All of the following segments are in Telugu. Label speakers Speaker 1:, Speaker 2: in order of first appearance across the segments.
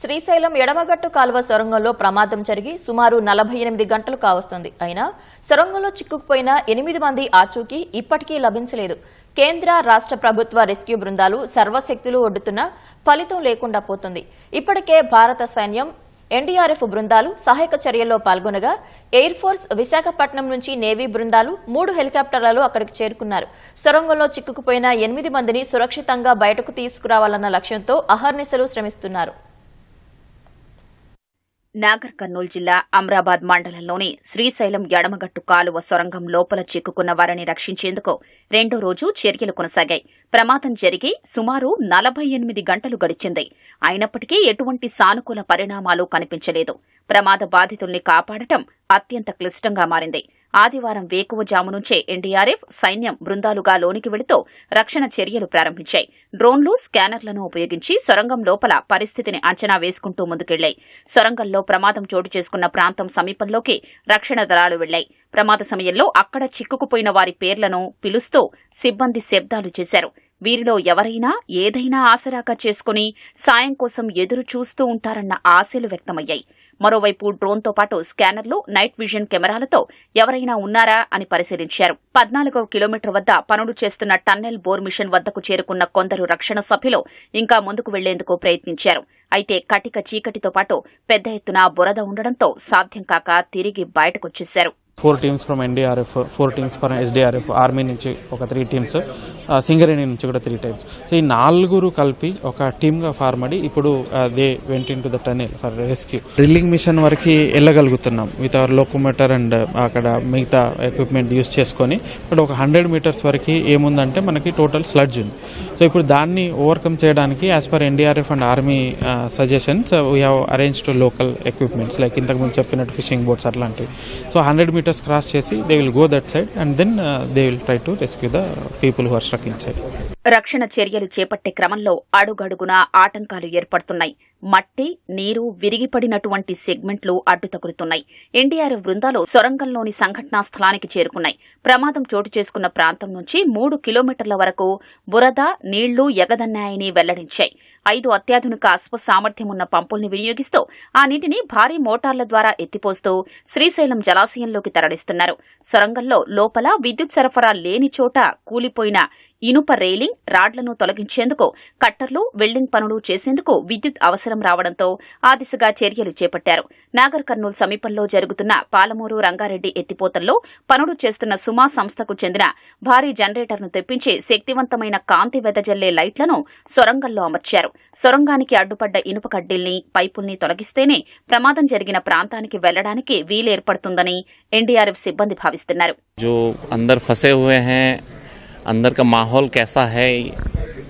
Speaker 1: శ్రీశైలం ఎడమగట్టు కాలువ సొరంగంలో ప్రమాదం జరిగి సుమారు నలభై ఎనిమిది గంటలు కావస్తుంది. అయినా సొరంగంలో చిక్కుకుపోయిన ఎనిమిది మంది ఆచూకీ ఇప్పటికీ లభించలేదు. కేంద్ర రాష్ట్ర ప్రభుత్వ రెస్క్యూ బృందాలు సర్వశక్తులు ఒడ్డుతున్నా ఫలితం లేకుండా పోతుంది. ఇప్పటికే భారత సైన్యం ఎన్డీఆర్ఎఫ్ బృందాలు సహాయక చర్యల్లో పాల్గొనగా ఎయిర్ ఫోర్స్ విశాఖపట్నం నుంచి నేవీ బృందాలు మూడు హెలికాప్టర్లలో అక్కడికి చేరుకున్నారు. సొరంగంలో చిక్కుకుపోయిన ఎనిమిది మందిని సురక్షితంగా బయటకు తీసుకురావాలన్న లక్ష్యంతో అహర్నిశలు శ్రమిస్తున్నారు.
Speaker 2: నాగర్ కర్నూలు జిల్లా అమ్రాబాద్ మండలంలోని శ్రీశైలం ఎడమగట్టు కాలువ సొరంగం లోపల చిక్కుకున్న వారిని రక్షించేందుకు రెండో రోజు చర్యలు కొనసాగాయి. ప్రమాదం జరిగి సుమారు నలభై ఎనిమిది గంటలు గడిచింది. అయినప్పటికీ ఎటువంటి సానుకూల పరిణామాలు కనిపించలేదు. ప్రమాద బాధితుల్ని కాపాడటం అత్యంత క్లిష్టంగా మారింది. ఆదివారం వేకువజాము నుంచే ఎన్డీఆర్ఎఫ్ సైన్యం బృందాలుగా లోనికి వెళుతూ రక్షణ చర్యలు ప్రారంభించాయి. డ్రోన్లు స్కానర్లను ఉపయోగించి సొరంగం లోపల పరిస్థితిని అంచనా వేసుకుంటూ ముందుకెళ్ళాయి. సొరంగంలో ప్రమాదం చోటు చేసుకున్న ప్రాంతం సమీపంలోకి రక్షణ దళాలు వెళ్ళాయి. ప్రమాద సమయంలో అక్కడ చిక్కుకుపోయిన వారి పేర్లను పిలుస్తూ సిబ్బంది శబ్దాలు చేశారు. వీరిలో ఎవరైనా ఏదైనా ఆసరాగా చేసుకుని సాయం కోసం ఎదురు చూస్తూ ఉంటారన్న ఆశలు వ్యక్తమయ్యాయి. మరోవైపు డ్రోన్తో పాటు స్కానర్లు నైట్ విజన్ కెమెరాలతో ఎవరైనా ఉన్నారా అని పరిశీలించారు. పద్నాలుగవ కిలోమీటర్ వద్ద పనులు చేస్తున్న టన్నెల్ బోర్ మిషన్ వద్దకు చేరుకున్న కొందరు రక్షణ సభ్యులు ఇంకా ముందుకు వెళ్ళేందుకు ప్రయత్నించారు. అయితే కటిక చీకటితో పాటు పెద్ద ఎత్తున బురద ఉండడంతో సాధ్యం కాక తిరిగి బయటకొచ్చేశారు
Speaker 3: four teams from NDRF four teams from SDRF army నుంచి ఒక త్రీ టీమ్స్ సింగరేణి నుంచి కూడా త్రీ టైమ్స్. సో ఈ నాలుగురు కలిపి ఒక టీమ్గా ఫార్మ్ అడి ఇప్పుడు they went into the tunnel for rescue drilling machine వరకు వెళ్ళగలుగుతున్నాం విత్ అవర్ లోకోమీటర్ అండ్ అక్కడ మిగతా ఎక్విప్మెంట్ యూస్ చేసుకొని. ఇప్పుడు ఒక హండ్రెడ్ మీటర్స్ వరకు ఏముందంటే మనకి టోటల్ స్లడ్జ్ ఉంది. సో ఇప్పుడు దాన్ని ఓవర్కమ్ చేయడానికి as per NDRF and army suggestions we have arranged local equipments like ఇంతకుముందు చెప్పినట్టు ఫిషింగ్ బోట్స్ అట్లాంటివి. So hundred meters bus cross చేసి they will go that side and then they will try to rescue the people who are struck inside
Speaker 2: రక్షణ చర్యలు చేపట్టే క్రమంలో అడుగడుగునా ఆటంకాలు ఏర్పడుతున్నాయి. మట్టి నీరు విరిగిపడినటువంటి సెగ్మెంట్లు అడ్డు తగులుతున్నాయి. ఎన్డీఆర్ఎఫ్ బృందాలు సొరంగంలోని సంఘటనా స్థలానికి చేరుకున్నాయి. ప్రమాదం చోటు చేసుకున్న ప్రాంతం నుంచి మూడు కిలోమీటర్ల వరకు బురద నీళ్ళు ఎగదన్నాయని వెల్లడించాయి. ఐదు అత్యాధునిక అశ్వ సామర్థ్యం ఉన్న పంపుల్ని వినియోగిస్తూ ఆ నీటిని భారీ మోటార్ల ద్వారా ఎత్తిపోస్తూ శ్రీశైలం జలాశయంలోకి తరలిస్తున్నారు. సొరంగంలో లోపల విద్యుత్ సరఫరా లేని చోట కూలిపోయిన ఇనుప రైలింగ్ రాడ్లను తొలగించేందుకు కట్టర్లు వెల్డింగ్ పనులు చేసేందుకు విద్యుత్ అవసరం రావడంతో ఆ దిశగా చర్యలు చేపట్టారు నాగర్ కర్నూల్ సమీపంలో జరుగుతున్న పాలమూరు రంగారెడ్డి ఎత్తిపోతల్లో పనులు చేస్తున్న సుమా సంస్థకు చెందిన భారీ జనరేటర్ను తెప్పించి శక్తివంతమైన కాంతి వెదజల్లే లైట్లను సొరంగంలో అమర్చారు సొరంగానికి అడ్డుపడ్డ ఇనుప కడ్డీల్ని పైపుల్ని తొలగిస్తేనే ప్రమాదం జరిగిన ప్రాంతానికి వెళ్లడానికి వీలేర్పడుతుందని ఎన్డీఆర్ఎఫ్ సిబ్బంది భావిస్తున్నారు
Speaker 4: जो अंदर फंसे हुए हैं अंदर का माहौल कैसा है,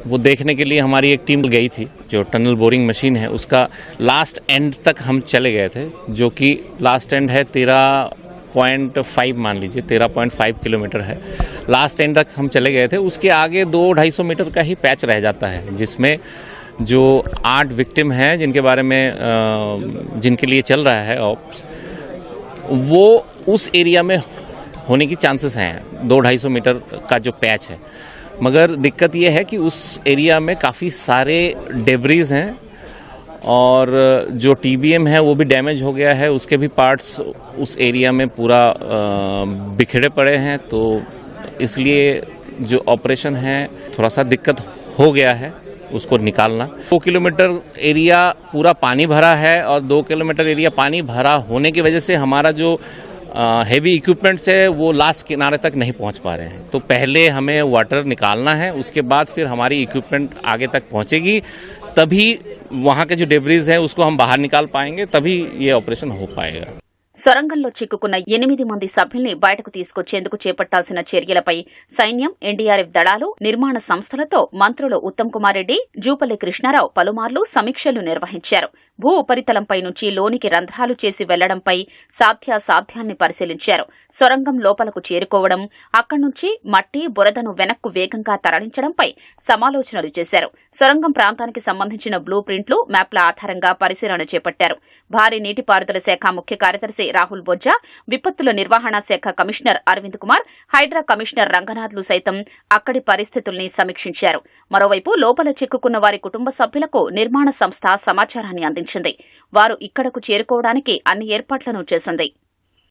Speaker 4: वो देखने के लिए हमारी एक टीम गई थी, जो टनल बोरिंग मशीन है, उसका लास्ट एंड तक हम चले गए थे, जो कि लास्ट एंड है तेरह पॉइंट फाइव मान लीजिए, तेरह पॉइंट फाइव किलोमीटर है। लास्ट एंड तक हम चले गए थे, उसके आगे दो ढाई सौ मीटर का ही पैच रह जाता है, जिसमें जो आठ विक्टिम हैं, जिनके बारे में जिनके लिए चल रहा है ऑप्स वो उस एरिया में होने की चांसेस हैं, दो ढाई सौ मीटर का जो पैच है। मगर दिक्कत ये है कि उस एरिया में काफ़ी सारे डेबरीज हैं और जो टीबीएम है वो भी डैमेज हो गया है, उसके भी पार्ट्स उस एरिया में पूरा बिखरे पड़े हैं। तो इसलिए जो ऑपरेशन है थोड़ा सा दिक्कत हो गया है उसको निकालना। दो किलोमीटर एरिया पूरा पानी भरा है और दो किलोमीटर एरिया पानी भरा होने की वजह से हमारा जो हैवी इक्विपमेंट्स है वो लास्ट किनारे तक नहीं पहुंच पा रहे हैं तो पहले हमें वाटर निकालना है उसके बाद फिर हमारी इक्विपमेंट आगे तक पहुंचेगी तभी वहाँ के जो डेबरीज है उसको हम बाहर निकाल पाएंगे तभी ये ऑपरेशन हो पाएगा
Speaker 2: సొరంగంలో చిక్కుకున్న ఎనిమిది మంది సభ్యుల్ని బయటకు తీసుకొచ్చేందుకు చేపట్టాల్సిన చర్యలపై సైన్యం ఎన్డీఆర్ఎఫ్ దళాలు నిర్మాణ సంస్థలతో మంత్రులు ఉత్తమ్ కుమార్ రెడ్డి జూపల్లి కృష్ణారావు పలుమార్లు సమీక్షలు నిర్వహించారు భూ ఉపరితలంపై నుంచి లోనికి రంధ్రాలు చేసి వెళ్ళడంపై సాధ్యాసాధ్యాన్ని పరిశీలించారు. సొరంగం లోపలకు చేరుకోవడం అక్కడి నుంచి మట్టి బురదను వెనక్కు వేగంగా తరలించడంపై సమాలోచనలు చేశారు. సొరంగం ప్రాంతానికి సంబంధించిన బ్లూ ప్రింట్లు మ్యాప్ల ఆధారంగా పరిశీలన చేపట్టారు. భారీ నీటిపారుదల శాఖ ముఖ్య కార్యదర్శి రాహుల్ బొజ్జా విపత్తుల నిర్వహణ శాఖ కమిషనర్ అరవింద్ కుమార్ హైడ్రా కమిషనర్ రంగనాథ్లు సైతం అక్కడి పరిస్థితుల్ని సమీక్షించారు. మరోవైపు లోపల చిక్కుకున్న వారి కుటుంబ సభ్యులకు నిర్మాణ సంస్థ సమాచారాన్ని అందించారు నిర్ణయించింది వారు ఇక్కడకు చేరుకోవడానికి అన్ని ఏర్పాట్లను చేసింది.